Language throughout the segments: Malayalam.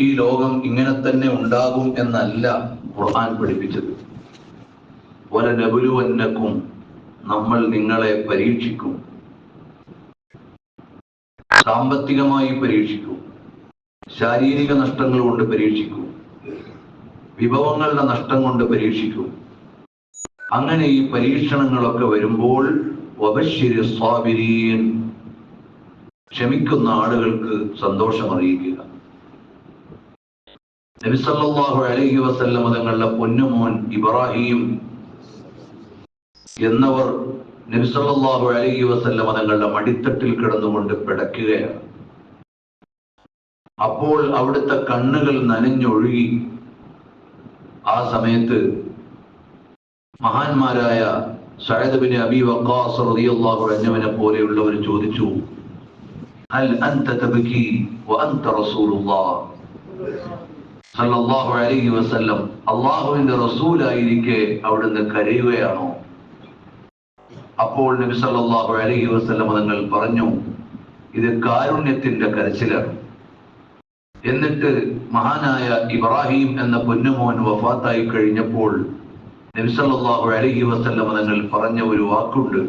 ഈ ലോകം ഇങ്ങനെ തന്നെ ഉണ്ടാകും എന്നല്ല ഖുർആൻ പഠിപ്പിച്ചത്. പോലെ നബുലുവന്നക്കും നമ്മൾ നിങ്ങളെ പരീക്ഷിക്കും. സാമ്പത്തികമായി പരീക്ഷിക്കും. ശാരീരിക നഷ്ടങ്ങൾ കൊണ്ട് പരീക്ഷിക്കും. വിഭവങ്ങളുടെ നഷ്ടം കൊണ്ട് പരീക്ഷിക്കും. അങ്ങനെ ഈ പരീക്ഷണങ്ങളൊക്കെ വരുമ്പോൾ ക്ഷമിക്കുന്ന ആളുകൾക്ക് സന്തോഷം അറിയിക്കുക നബിസല്ലാഹു അലഹി വസല്ലം തങ്ങളുടെ പൊന്നുമോൻ ഇബ്രാഹിം എന്നവർ നബിസല്ലാഹു അലഹി വസല്ലം തങ്ങളുടെ മടിത്തട്ടിൽ കിടന്നുകൊണ്ട് പിടയ്ക്കുകയാണ്. അപ്പോൾ അവിടുത്തെ കണ്ണുകൾ നനഞ്ഞൊഴുകി. ആ സമയത്ത് മഹാന്മാരായ സഅദ് ബിൻ അബി വക്കാസ് റളിയല്ലാഹു അൻഹുവിനെ പോലെയുള്ളവർ ചോദിച്ചു അൽ അൻത തബ്കി അൻത റസൂലുള്ളാഹ് സല്ലല്ലാഹു അലൈഹി വസല്ലം. അള്ളാഹുവിന്റെ റസൂലായിരിക്കെ അവിടുന്ന് കരയുകയാണോ? അപ്പോൾ നബി സല്ലല്ലാഹു അലൈഹി വസല്ലം തങ്ങൾ പറഞ്ഞു ഇത് കാരുണ്യത്തിന്റെ കരച്ചിലാണ്. എന്നിട്ട് മഹാനായ ഇബ്രാഹിം എന്ന പൊന്നുമോൻ വഫാത്തായി കഴിഞ്ഞപ്പോൾ നബി സല്ലല്ലാഹു അലൈഹി വസല്ലം തങ്ങൾ പറഞ്ഞ ഒരു വാക്കുണ്ട്.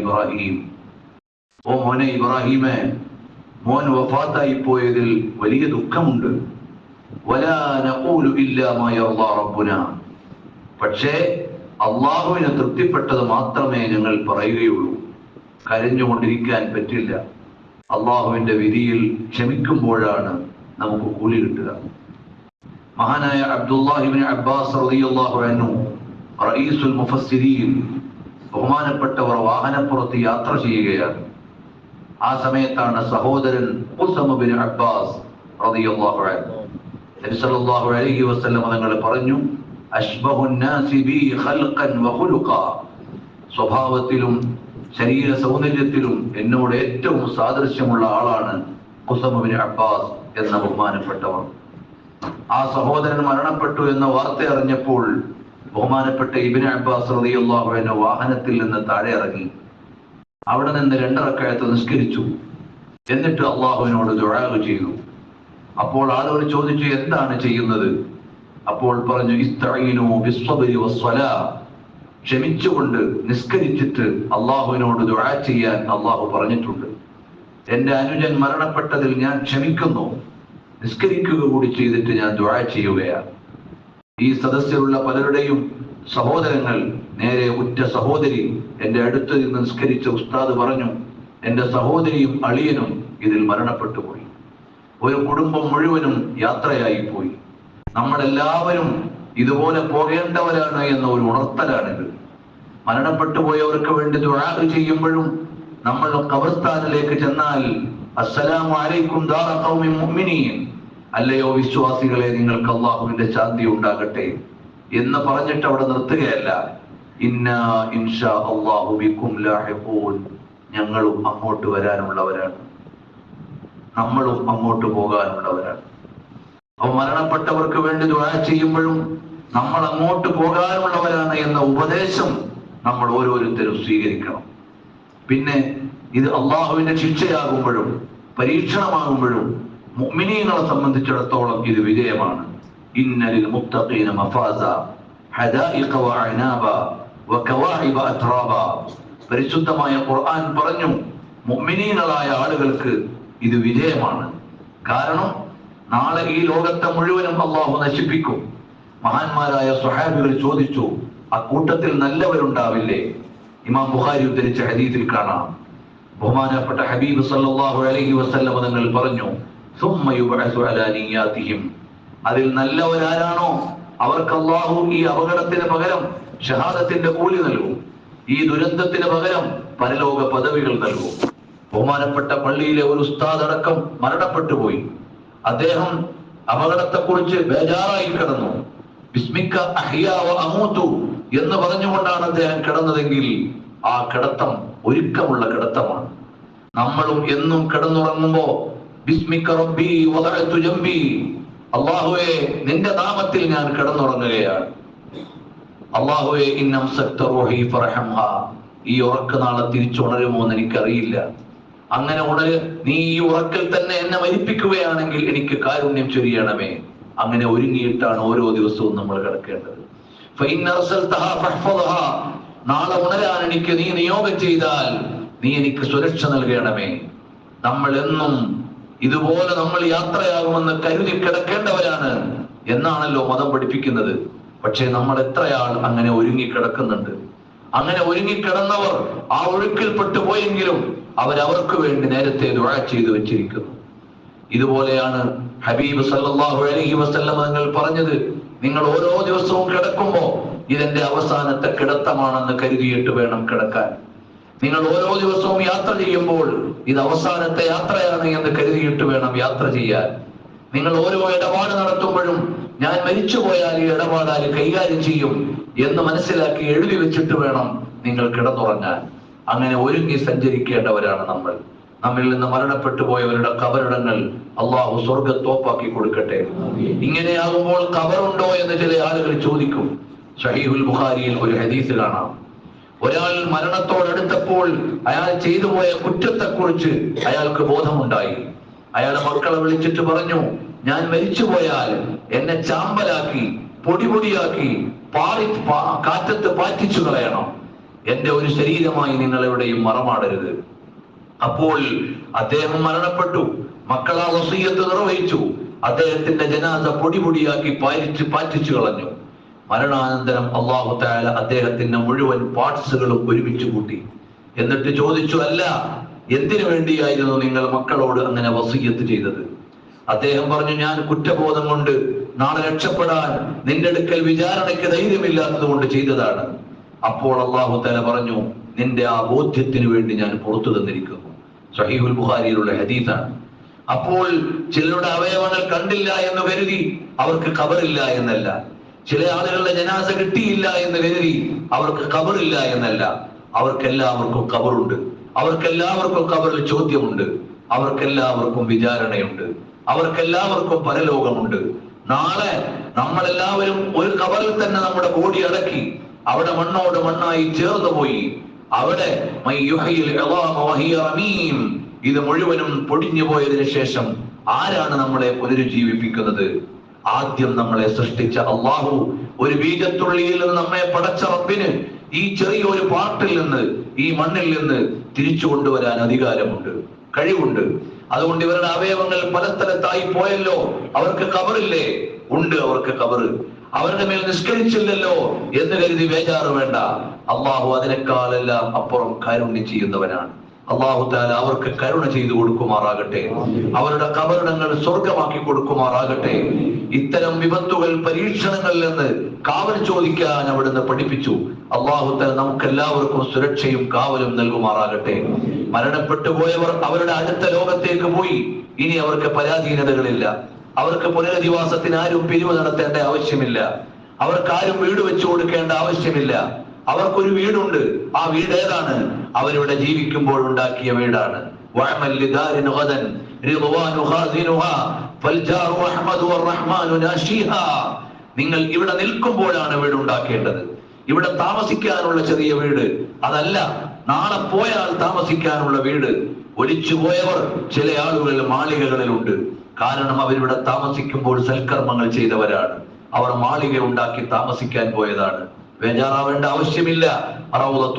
ഇബ്രാഹിം. ഓ മോനെ ഇബ്രാഹിമേ മോൻ വഫാത്തായി പോയതിൽ വലിയ ദുഃഖമുണ്ട്. പക്ഷേ അള്ളാഹുവിന് തൃപ്തിപ്പെട്ടത് മാത്രമേ ഞങ്ങൾ പറയുകയുള്ളൂ. കരഞ്ഞുകൊണ്ടിരിക്കാൻ പറ്റില്ല. അള്ളാഹുവിന്റെ വിധിയിൽ ക്ഷമിക്കുമ്പോഴാണ് നമുക്ക് കൂലി കിട്ടുക. മഹാനായ അബ്ദുല്ലാഹിബിൻ അബ്ബാസ് റളിയല്ലാഹു അൻഹു റഈസുൽ മുഫസ്സിരീൻ ബഹുമാനപ്പെട്ടവർ വാഹനപ്പുറത്ത് യാത്ര ചെയ്യുകയാണ്. ആ സമയത്താണ് സഹോദരൻ അബ്ബാസ് റളിയല്ലാഹു അലൈഹി വസല്ലം പറഞ്ഞു സ്വഭാവത്തിലും ശരീര സൗന്ദര്യത്തിലും എന്നോട് ഏറ്റവും സാദൃശ്യമുള്ള ആളാണ് കുസമുബിൻ ബിൻ അബ്ബാസ് എന്ന ബഹുമാനപ്പെട്ടവർ ആ സഹോദരൻ മരണപ്പെട്ടു എന്ന വാർത്ത അറിഞ്ഞപ്പോൾ ബഹുമാനപ്പെട്ട ഇബിൻ അബ്ബാസ് റളിയല്ലാഹു അൻഹു വാഹനത്തിൽ നിന്ന് താഴെ ഇറങ്ങി. അവിടെ നിന്ന് രണ്ടറക്കായത്ത് നിസ്കരിച്ചു. എന്നിട്ട് അള്ളാഹുവിനോട് ദുഴാവ് ചെയ്തു അപ്പോൾ ആളുകൾ ചോദിച്ചു എന്താണ് ചെയ്യുന്നത്? അപ്പോൾ പറഞ്ഞു ക്ഷമിച്ചുകൊണ്ട് നിസ്കരിച്ചിട്ട് അള്ളാഹുവിനോട് ദുആ ചെയ്യാൻ അള്ളാഹു പറഞ്ഞിട്ടുണ്ട്. എന്റെ അനുജൻ മരണപ്പെട്ടതിൽ ഞാൻ ക്ഷമിക്കുന്നു. നിസ്കരിക്കുക കൂടി ചെയ്തിട്ട് ഞാൻ ദുആ ചെയ്യുകയാണ്. ഈ സദസ്സിലുള്ള പലരുടെയും സഹോദരങ്ങൾ നേരെ ഉറ്റ സഹോദരി എന്റെ അടുത്ത് നിന്ന് നിസ്കരിച്ച ഉസ്താദ് പറഞ്ഞു എന്റെ സഹോദരിയും അളിയനും ഇതിൽ മരണപ്പെട്ടു പോയി. ഒരു കുടുംബം മുഴുവനും യാത്രയായി പോയി. നമ്മളെല്ലാവരും ഇതുപോലെ പോകേണ്ടവരാണ് എന്ന ഒരു ഉണർത്തലാണിത്. മരണപ്പെട്ടു പോയവർക്ക് വേണ്ടി ദുആ ചെയ്യുമ്പോഴും നമ്മൾ കബർസ്ഥാനിലേക്ക് ചെന്നാൽ അസ്സലാമു അലൈക്കും ദാറ മുഅ്മിനീൻ. അല്ലയോ വിശ്വാസികളെ നിങ്ങൾക്ക് അള്ളാഹുവിന്റെ ശാന്തി ഉണ്ടാകട്ടെ എന്ന് പറഞ്ഞിട്ട് അവിടെ നിർത്തുകയല്ല. ഇന്ന ലാഹിഖൂൻ. ഞങ്ങളും അങ്ങോട്ട് വരാനുള്ളവരാണ്. നമ്മളും അങ്ങോട്ട് പോകാനുള്ളവരാണ്. അപ്പൊ മരണപ്പെട്ടവർക്ക് വേണ്ടി ദുആ ചെയ്യുമ്പോഴും നമ്മൾ അങ്ങോട്ട് പോകാനുള്ളവരാണ് എന്ന ഉപദേശം നമ്മൾ ഓരോരുത്തരും സ്വീകരിക്കണം. പിന്നെ ഇത് അള്ളാഹുവിന്റെ ശിക്ഷയാകുമ്പോഴും പരീക്ഷണമാകുമ്പോഴും മുഅ്മിനീങ്ങളെ സംബന്ധിച്ചിടത്തോളം ഇത് വിജയമാണ്. ഇന്നലിൽ മുത്തഖീന മഫാസ ഹദായിഖ വഅനാബ വകവാഇബ അത്റാബ പരിശുദ്ധമായ ഖുർആൻ പറഞ്ഞു മുഅ്മിനീങ്ങളായ ആളുകൾക്ക് ഇത് വിജയമാണ്. കാരണം നാളെ ഈ ലോകത്തെ മുഴുവനും അള്ളാഹു നശിപ്പിക്കും. മഹാന്മാരായ സ്വഹാബികൾ ചോദിച്ചു അക്കൂട്ടത്തിൽ നല്ലവരുണ്ടാവില്ലേ? ഇമാം ബുഖാരി ഉദ്ധരിച്ച ഹദീസിൽ കാണാം. ബഹുമാനപ്പെട്ട ഹബീബ് സല്ലല്ലാഹു അലൈഹി വസല്ലം തങ്ങൾ പറഞ്ഞു അതിൽ നല്ലവരാരാണോ? അവർക്ക് അള്ളാഹു ഈ അപകടത്തിന് പകരം ഷഹാദത്തിന്റെ കൂലി നൽകും. ഈ ദുരന്തത്തിന് പകരം പരലോക പദവികൾ നൽകും. ബഹുമാനപ്പെട്ട പള്ളിയിലെ ഒരു ഉസ്താദ് അടക്കം മരണപ്പെട്ടുപോയി അദ്ദേഹം അപകടത്തെക്കുറിച്ച് ബേജാറായി കിടന്നു. ബിസ്മിക്ക അമൂത്തു എന്ന് പറഞ്ഞുകൊണ്ടാണ് അദ്ദേഹം കിടന്നതെങ്കിൽ ആ കിടത്തം ഒരുക്കമുള്ള കിടത്തമാണ്. നമ്മളും എന്നും കിടന്നുറങ്ങുമ്പോൾ ബിസ്മിക്ക റബ്ബി വഹറത്തു ജംബി. അള്ളാഹുവെ നിന്റെ നാമത്തിൽ ഞാൻ കിടന്നുറങ്ങുകയാണ്. അള്ളാഹുവെ ഇന്നം സക്തറോഹി ഫർഹംഹ ഈ ഉറക്ക നാളെ തിരിച്ചുണരുമോ എന്ന് എനിക്കറിയില്ല. അങ്ങനെ ഉണര് നീ ഈ ഉറക്കൽ തന്നെ എന്നെ മരിപ്പിക്കുകയാണെങ്കിൽ എനിക്ക് കാരുണ്യം ചൊരിയണമേ. അങ്ങനെ ഒരുങ്ങിയിട്ടാണ് ഓരോ ദിവസവും നമ്മൾ കിടക്കേണ്ടത്. നാളെ ഉണരാൻ എനിക്ക് നീ നിയോഗം ചെയ്താൽ നീ എനിക്ക് സുരക്ഷ നൽകണമേ. നമ്മൾ എന്നും ഇതുപോലെ നമ്മൾ യാത്രയാകുമെന്ന് കരുതി കിടക്കേണ്ടവരാണ് എന്നാണല്ലോ മതം പഠിപ്പിക്കുന്നത്. പക്ഷേ നമ്മൾ എത്രയാൾ അങ്ങനെ ഒരുങ്ങി കിടക്കുന്നുണ്ട് അങ്ങനെ ഒരുങ്ങിക്കിടന്നവർ ആ ഒഴുക്കിൽപ്പെട്ടു പോയെങ്കിലും അവരവർക്ക് വേണ്ടി നേരത്തെ ദുഴ ചെയ്തു വെച്ചിരിക്കുന്നു. ഇതുപോലെയാണ് ഹബീബ് സല്ലാഹു അലഹി വസല്ലം നിങ്ങൾ പറഞ്ഞത്. നിങ്ങൾ ഓരോ ദിവസവും കിടക്കുമ്പോ ഇതെന്റെ അവസാനത്തെ കിടത്തമാണെന്ന് കരുതിയിട്ട് വേണം കിടക്കാൻ. നിങ്ങൾ ഓരോ ദിവസവും യാത്ര ചെയ്യുമ്പോൾ ഇത് അവസാനത്തെ യാത്രയാണ് എന്ന് കരുതിയിട്ട് വേണം യാത്ര ചെയ്യാൻ. നിങ്ങൾ ഓരോ ഇടപാട് നടത്തുമ്പോഴും ഞാൻ മരിച്ചു പോയാൽ ഈ ഇടപാടാൽ കൈകാര്യം ചെയ്യും എന്ന് മനസ്സിലാക്കി എഴുതി വെച്ചിട്ട് വേണം നിങ്ങൾ കിടന്നുറങ്ങാൻ. അങ്ങനെ ഒരുങ്ങി സഞ്ചരിക്കേണ്ടവരാണ് നമ്മൾ. നമ്മിൽ നിന്ന് മരണപ്പെട്ടു പോയവരുടെ കബറിടങ്ങൾ അള്ളാഹു സ്വർഗത്തോപ്പാക്കി കൊടുക്കട്ടെ. ഇങ്ങനെയാകുമ്പോൾ കബറുണ്ടോ എന്ന് ചില ആളുകൾ ചോദിക്കും. ഷഹീഹുൽ ബുഖാരിയിൽ ഒരു ഹദീസ് കാണാം. ഒരാൾ മരണത്തോടടുത്തപ്പോൾ അയാൾ ചെയ്തു പോയ കുറ്റത്തെക്കുറിച്ച് അയാൾക്ക് ബോധമുണ്ടായി. അയാൾ മക്കളെ വിളിച്ചിട്ട് പറഞ്ഞു ഞാൻ മരിച്ചു പോയാൽ എന്നെ ചാമ്പലാക്കി പൊടിപൊടിയാക്കി പാറി കാറ്റത്ത് പാറ്റിച്ചു കളയണം. എന്റെ ഒരു ശരീരമായി നിങ്ങൾ എവിടെയും മറമാടരുത്. അപ്പോൾ അദ്ദേഹം മരണപ്പെട്ടു. മക്കളാ വസീയത്ത് നിർവഹിച്ചു. അദ്ദേഹത്തിന്റെ ജനാസ പൊടിപൊടിയാക്കി പൊടിയാക്കി പാലിച്ച് പാറ്റിച്ചു കളഞ്ഞു. മരണാനന്തരം അള്ളാഹു താല അദ്ദേഹത്തിന്റെ മുഴുവൻ പാർട്സുകളും ഒരുമിച്ച് കൂട്ടി. എന്നിട്ട് ചോദിച്ചു അല്ല എന്തിനു വേണ്ടിയായിരുന്നു നിങ്ങൾ മക്കളോട് അങ്ങനെ വസീയത്ത് ചെയ്തത്? അദ്ദേഹം പറഞ്ഞു ഞാൻ കുറ്റബോധം കൊണ്ട് നാളെ രക്ഷപ്പെടാൻ നിന്റെ അടുക്കൽ വിചാരണയ്ക്ക് ധൈര്യമില്ലാത്തത് കൊണ്ട് ചെയ്തതാണ്. അപ്പോൾ അള്ളാഹു തല പറഞ്ഞു നിന്റെ ആ ബോധ്യത്തിന് വേണ്ടി ഞാൻ പുറത്തു തന്നിരിക്കുന്നു. സഹീഹുൽ ബുഹാരിയിലുള്ള ഹദീസാണ്. അപ്പോൾ ചിലരുടെ അവയവങ്ങൾ കണ്ടില്ല എന്ന് കരുതി അവർക്ക് കബറില്ല എന്നല്ല. ചില ആളുകളുടെ ജനാസ കിട്ടിയില്ല എന്ന് കരുതി അവർക്ക് കബറില്ല എന്നല്ല. അവർക്കെല്ലാവർക്കും കബറുണ്ട് അവർക്കെല്ലാവർക്കും കബറിൽ ചോദ്യമുണ്ട്. അവർക്കെല്ലാവർക്കും വിചാരണയുണ്ട്. അവർക്കെല്ലാവർക്കും പരലോകമുണ്ട്. നാളെ നമ്മളെല്ലാവരും ഒരു കബറിൽ തന്നെ നമ്മുടെ ബോഡി അടക്കി അവിടെ മണ്ണോട് മണ്ണായി ചേർന്നു പോയി. അവിടെ. ഇത് മുഴുവനും പൊടിഞ്ഞു പോയതിനു ശേഷം ആരാണ് നമ്മളെ പുനരുജ്ജീവിപ്പിക്കുന്നത്? ആദ്യം നമ്മളെ സൃഷ്ടിച്ച അള്ളാഹു ഒരു ബീജത്തുള്ളിയിൽ നിന്ന് നമ്മെ പടച്ച റബ്ബിന് ഈ ചെറിയ ഒരു പാട്ടിൽ നിന്ന് ഈ മണ്ണിൽ നിന്ന് തിരിച്ചു കൊണ്ടുവരാൻ അധികാരമുണ്ട് കഴിവുണ്ട്. അതുകൊണ്ട് ഇവരുടെ അവയവങ്ങൾ പല സ്ഥലത്തായി പോയല്ലോ അവർക്ക് കബറില്ലേ? ഉണ്ട് അവർക്ക് കബറ്. അവരുടെ മേൽ നിഷ്കരിച്ചില്ലല്ലോ എന്ന് കരുതി വേജാറ് വേണ്ട. അള്ളാഹു അതിനേക്കാളെല്ലാം അപ്പുറം കാരുണ്യം ചെയ്യുന്നവനാണ്. അള്ളാഹു താല അവർക്ക് കരുണ ചെയ്തു കൊടുക്കുമാറാകട്ടെ. അവരുടെ കബറിടങ്ങൾ സ്വർഗമാക്കി കൊടുക്കുമാറാകട്ടെ. ഇത്തരം വിപത്തുകൾ പരീക്ഷണങ്ങളിൽ നിന്ന് കാവൽ ചോദിക്കാൻ അവിടുന്ന് പഠിപ്പിച്ചു. അള്ളാഹു താല നമുക്ക് എല്ലാവർക്കും സുരക്ഷയും കാവലും നൽകുമാറാകട്ടെ. മരണപ്പെട്ടു പോയവർ അവരുടെ അടുത്ത ലോകത്തേക്ക് പോയി. ഇനി അവർക്ക് പരാധീനതകളില്ല. അവർക്ക് പുനരധിവാസത്തിന് ആരും പിരിവ് നടത്തേണ്ട ആവശ്യമില്ല. അവർക്ക് ആരും വീട് വെച്ചു കൊടുക്കേണ്ട ആവശ്യമില്ല. അവർക്കൊരു വീടുണ്ട്. ആ വീട് ഏതാണ്? അവരിവിടെ ജീവിക്കുമ്പോൾ ഉണ്ടാക്കിയ വീടാണ്. നിങ്ങൾ ഇവിടെ നിൽക്കുമ്പോഴാണ് വീട് ഉണ്ടാക്കേണ്ടത്. ഇവിടെ താമസിക്കാനുള്ള ചെറിയ വീട്. അതല്ല നാളെ പോയാൽ താമസിക്കാനുള്ള വീട്. ഒലിച്ചു പോയവർ ചില ആളുകൾ മാളികകളിലുണ്ട്. കാരണം അവരിവിടെ താമസിക്കുമ്പോൾ സൽക്കർമ്മങ്ങൾ ചെയ്തവരാണ്. അവർ മാളിക ഉണ്ടാക്കി താമസിക്കാൻ പോയതാണ്. ബേജാറാവേണ്ട ആവശ്യമില്ല. അവരുടെ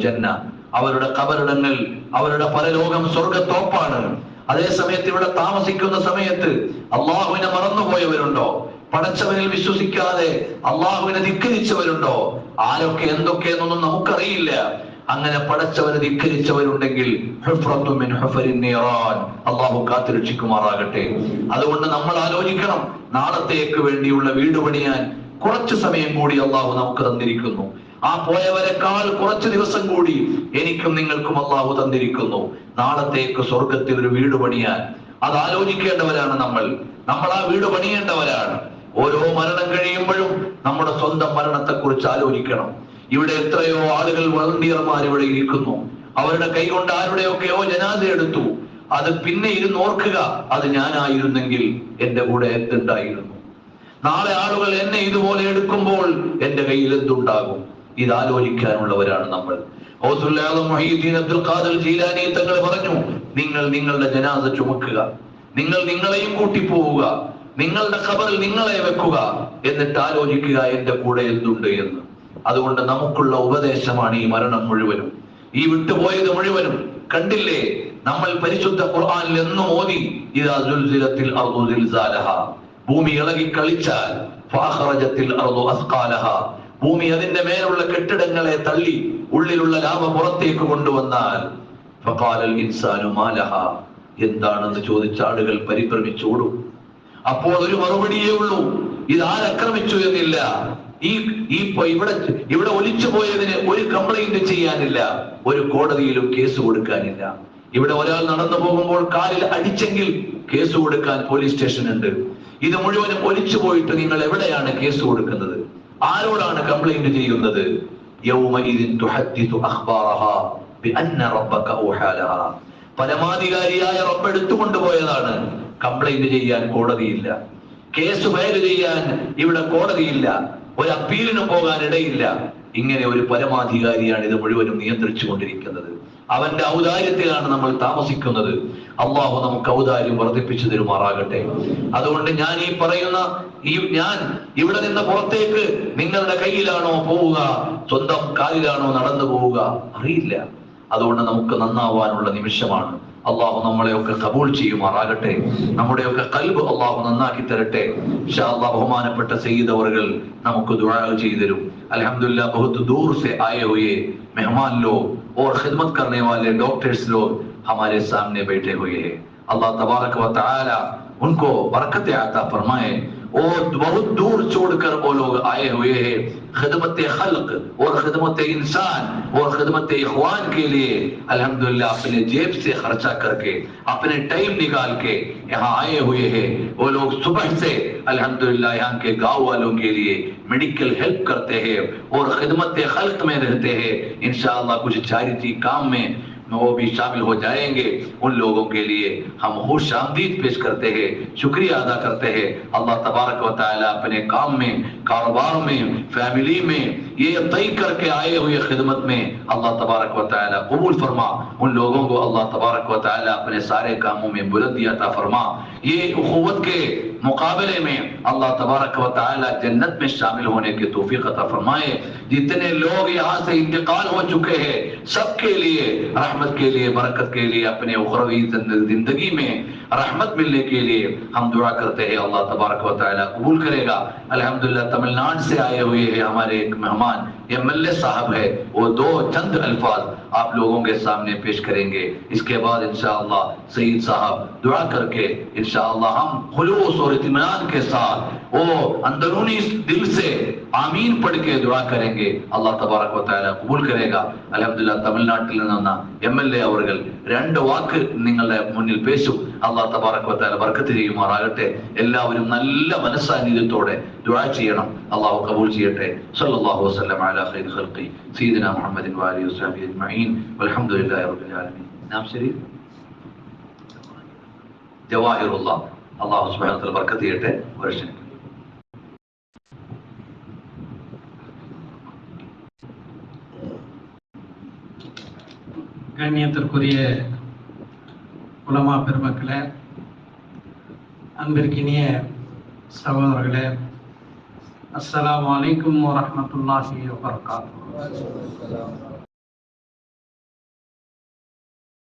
ജന്ന. അവരുടെ കബറിടങ്ങൾ അവരുടെ പരലോകം സ്വർഗത്തോപ്പാണ് അതേ സമയത്ത് ഇവിടെ താമസിക്കുന്ന സമയത്ത് അള്ളാഹുവിനെ മറന്നുപോയവരുണ്ടോ? പടച്ചവനിൽ വിശ്വസിക്കാതെ അള്ളാഹുവിനെ ധിക്കരിച്ചവരുണ്ടോ? ആരൊക്കെ എന്തൊക്കെയെന്നൊന്നും നമുക്കറിയില്ല. അങ്ങനെ പടച്ചവനെ ധിക്കരിച്ചവരുണ്ടെങ്കിൽ. അള്ളാഹു കാത്തുരക്ഷിക്കുമാറാകട്ടെ. അതുകൊണ്ട് നമ്മൾ ആലോചിക്കണം നാളത്തേക്ക് വേണ്ടിയുള്ള വീട് പണിയാൻ കുറച്ചു സമയം കൂടി അള്ളാഹു നമുക്ക് തന്നിരിക്കുന്നു. ആ പോയവരെക്കാൾ കുറച്ച് ദിവസം കൂടി എനിക്കും നിങ്ങൾക്കും അള്ളാഹു തന്നിരിക്കുന്നു. നാളത്തേക്ക് സ്വർഗത്തിൽ ഒരു വീട് പണിയാൻ. അത് ആലോചിക്കേണ്ടവരാണ് നമ്മൾ. നമ്മൾ ആ വീട് പണിയേണ്ടവരാണ്. ഓരോ മരണം കഴിയുമ്പോഴും നമ്മുടെ സ്വന്തം മരണത്തെക്കുറിച്ച് ആലോചിക്കണം. ഇവിടെ എത്രയോ ആളുകൾ വളണ്ടിയർമാർ ഇവിടെ ഇരിക്കുന്നു. അവരുടെ കൈകൊണ്ട് ആരുടെയൊക്കെയോ ജനാദ എടുത്തു. അത് പിന്നെ ഇരുന്ന് ഓർക്കുക അത് ഞാനായിരുന്നെങ്കിൽ എന്റെ കൂടെ എന്തുണ്ടായിരുന്നു? നാളെ ആളുകൾ എന്നെ ഇതുപോലെ എടുക്കുമ്പോൾ എന്റെ കയ്യിൽ എന്തുണ്ടാകും? ഇത് ആലോചിക്കാനുള്ളവരാണ് നമ്മൾ. അബ്ദുൽ ഖാദർ ജീലാനി തങ്ങൾ പറഞ്ഞു നിങ്ങൾ നിങ്ങളുടെ ജനാസ ചുമക്കുക. നിങ്ങൾ നിങ്ങളെയും കൂട്ടി പോവുക നിങ്ങളുടെ ഖബറിൽ നിങ്ങളെ വെക്കുക. എന്നിട്ട് ആലോചിക്കുക എന്റെ കൂടെ എന്തുണ്ട് എന്ന്. അതുകൊണ്ട് നമുക്കുള്ള ഉപദേശമാണ് ഈ മരണം മുഴുവനും. ഈ വിട്ടുപോയത് മുഴുവനും കണ്ടില്ലേ? നമ്മൾ പരിശുദ്ധ ഖുർആാനിൽ എന്നും ഓതി ഇതാ ഭൂമി ഇളകി കളിച്ചാൽ ഭൂമി അതിന്റെ മേലുള്ള കെട്ടിടങ്ങളെ തള്ളി ഉള്ളിലുള്ള ലാഭ പുറത്തേക്ക് കൊണ്ടുവന്നാൽ ഫഖാലൽ ഇൻസാനു മാലഹ. എന്താണെന്ന് ചോദിച്ച ആളുകൾ പരിഭ്രമിച്ചോടും അപ്പോൾ ഒരു മറുപടിയേ ഉള്ളൂ. ഇത് ആരക്രമിച്ചു എന്നില്ല. ഈ ഈ ഇവിടെ ഇവിടെ ഒലിച്ചു പോയതിന് ഒരു കംപ്ലൈന്റ് ചെയ്യാനില്ല. ഒരു കോടതിയിലും കേസ് കൊടുക്കാനില്ല. ഇവിടെ ഒരാൾ നടന്നു പോകുമ്പോൾ കാലിൽ അടിച്ചെങ്കിൽ കേസ് കൊടുക്കാൻ പോലീസ് സ്റ്റേഷൻ ഉണ്ട് ഇത് മുഴുവനും ഒലിച്ചു പോയിട്ട് നിങ്ങൾ എവിടെയാണ് കേസ് കൊടുക്കുന്നത്? ആരോടാണ് കംപ്ലൈന്റ് ചെയ്യുന്നത്? പരമാധികാരിയായ റബ്ബ് എടുത്തുകൊണ്ട് പോയതാണ് കംപ്ലൈന്റ് ചെയ്യാൻ കോടതിയില്ല. കേസ് ഫയൽ ചെയ്യാൻ ഇവിടെ കോടതിയില്ല. ഒരു അപ്പീലിന് പോകാൻ ഇടയില്ല. ഇങ്ങനെ ഒരു പരമാധികാരിയാണ് ഇത് മുഴുവനും നിയന്ത്രിച്ചു കൊണ്ടിരിക്കുന്നത് അവന്റെ ഔദാര്യത്തിലാണ് നമ്മൾ താമസിക്കുന്നത്. അള്ളാഹു നമുക്ക് ഔദാര്യം വർദ്ധിപ്പിച്ചു തരുമാറാകട്ടെ അതുകൊണ്ട് ഞാൻ ഈ പറയുന്ന ഈ ഞാൻ ഇവിടെ നിന്ന് പുറത്തേക്ക് നിങ്ങളുടെ കയ്യിലാണോ പോവുക സ്വന്തം കാലിലാണോ നടന്നു പോവുക അറിയില്ല അതുകൊണ്ട് നമുക്ക് നന്നാവാനുള്ള നിമിഷമാണ് അള്ളാഹു നമ്മളെയൊക്കെ കബൂൾ ചെയ്യുമാറാകട്ടെ നമ്മുടെയൊക്കെ കൽബ് അള്ളാഹു നന്നാക്കി തരട്ടെ ഇൻഷാ അല്ലാഹ് ബഹുമാനപ്പെട്ട സയ്യിദ് അവറുകൾ നമുക്ക് ദുആ ചെയ്തു തരും अल्हम्दुलिल्लाह बहुत दूर से आए हुए मेहमान लोग और खिदमत करने वाले डॉक्टर्स लोग ہمارے سامنے بیٹھے ہوئے ہیں۔ اللہ تبارک و تعالی ان کو برکت عطا فرمائے۔ وہ بہت دور چھوڑ کر وہ لوگ آئے ہوئے ہیں۔ خدمت خلق اور خدمت انسان اور خدمت اخوان کے لیے الحمدللہ اپنے جیب سے خرچہ کر کے، اپنے ٹائم نکال کے یہاں آئے ہوئے ہیں۔ وہ لوگ صبح سے الحمدللہ یہاں کے گاؤں والوں کے لیے میڈیکل ہیلپ کرتے ہیں اور خدمت خلق میں رہتے ہیں۔ انشاءاللہ کچھ چاریٹی کام میں وہ بھی شامل ہو جائیں گے ان لوگوں کے لیے۔ ہم خوش آمدید پیش کرتے ہیں، شکریہ ادا کرتے ہیں۔ اللہ تبارک و تعالیٰ اپنے کام میں، کاروبار میں، فیملی میں یہ طے کر کے آئے ہوئے خدمت میں اللہ تبارک و تعالیٰ قبول فرما۔ ان لوگوں کو اللہ تبارک و تعالیٰ اپنے سارے کاموں میں بلندی عطا فرما۔ یہ اخوت کے مقابلے میں اللہ تبارک و تعالی جنت میں شامل ہونے کی توفیق عطا فرمائے۔ جتنے لوگ یہاں سے انتقال ہو چکے ہیں، سب کے لیے، رحمت کے لیے، برکت کے لیے، اپنے اخروی زندگی میں رحمت ملنے کے لیے ہم دعا کرتے ہیں۔ اللہ تبارک و تعالی قبول کرے گا۔ الحمدللہ، تمل ناڈ سے آئے ہوئے ہیں ہمارے ایک مہمان۔ یہ ملے صاحب ہے، وہ دو چند الفاظ آپ لوگوں کے سامنے پیش کریں گے۔ اس کے بعد انشاءاللہ سعید صاحب دعا کر کے انشاءاللہ ہم خلوص اور اطمینان کے ساتھ وہ اندرونی دل سے آمین پڑھ کے دعا کریں گے۔ اللہ تبارک و تعالیٰ قبول کرے گا۔ الحمدللہ തമിഴ്നാട്ടിൽ നിന്നാണ് എം എൽ എ അവർ രണ്ട് വാക്ക് നിങ്ങളുടെ മുന്നിൽ അള്ളാഹ് തബാറക് വതആല ബർക്കത്ത് ചെയ്യുമാറാകട്ടെ എല്ലാവരും നല്ല മനസ്സാന്നിധ്യത്തോടെ ദുആ ചെയ്യണം അള്ളാഹു കബൂൽ ചെയ്യട്ടെ സല്ലല്ലാഹു വസല്ലം അലാ ഖൈർ ഖൽഖി സയ്യിദിന മുഹമ്മദിൻ വഅലിഹി വസഹബിഹി അജ്മഈൻ വൽഹംദുലില്ലാഹി റബ്ബിൽ ആലമീൻ നാം ശരീഫ് ജവാഹിറുള്ള അള്ളാഹു സുബ്ഹാനഹു വ തആല ബർക്കത്ത് ചെയ്യട്ടെ വർഷം கண்ணியத்திற்குரிய உலமா பெருமக்களே அன்பிற்கினிய சகோதரர்களே அஸ்லாம் வலைக்கம் வரமத்துல்லாஹி வபர்காத்து